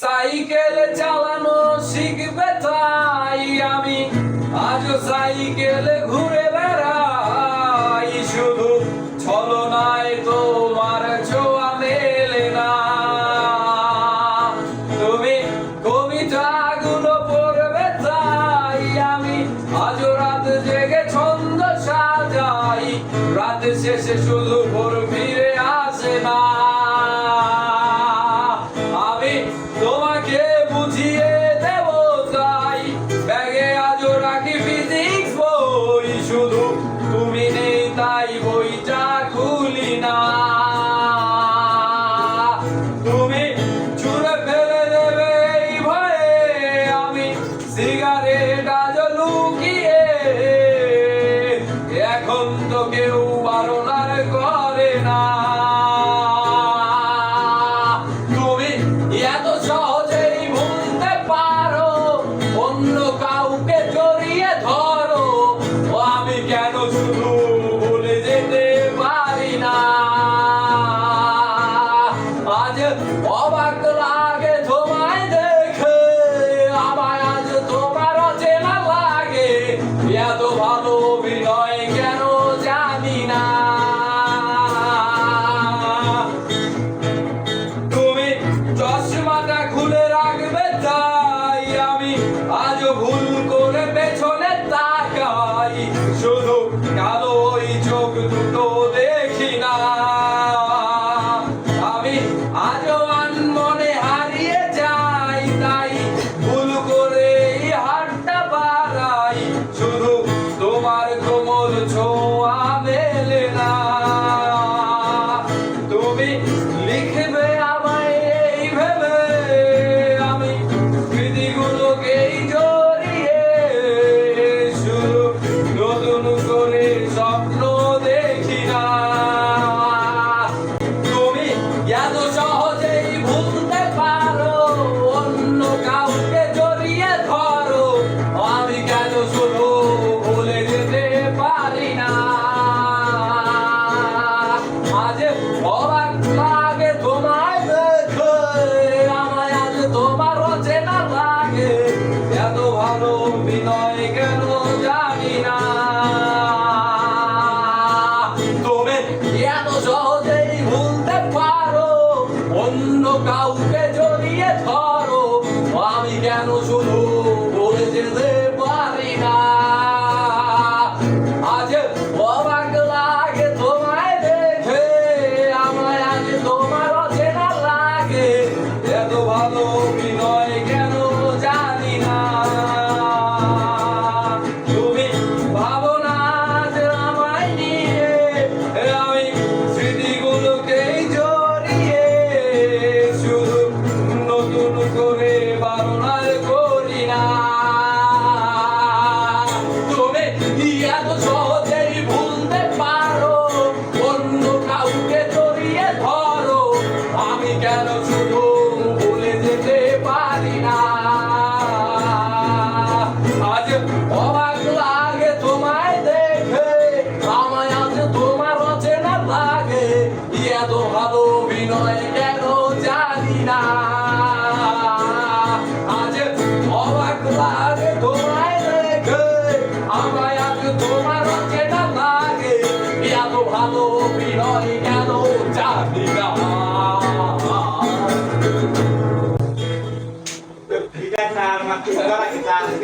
Cycle চালানো শিখবে তাই আমি। আজ সাইকেল ঘুরে বেড়াই, শুধু ছলনায় তোমার মেলে না। তুমি কবিতা গুলো পড়বে তাই আমি আজ রাত জেগে ছন্দ সাজাই। রাত শেষে শুধু পড়বি I don't know. কেন সহজেই ভুলতে পারো? অন্য কাউকে জড়িয়ে ধরো। আমি কেন শুধু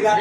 Kita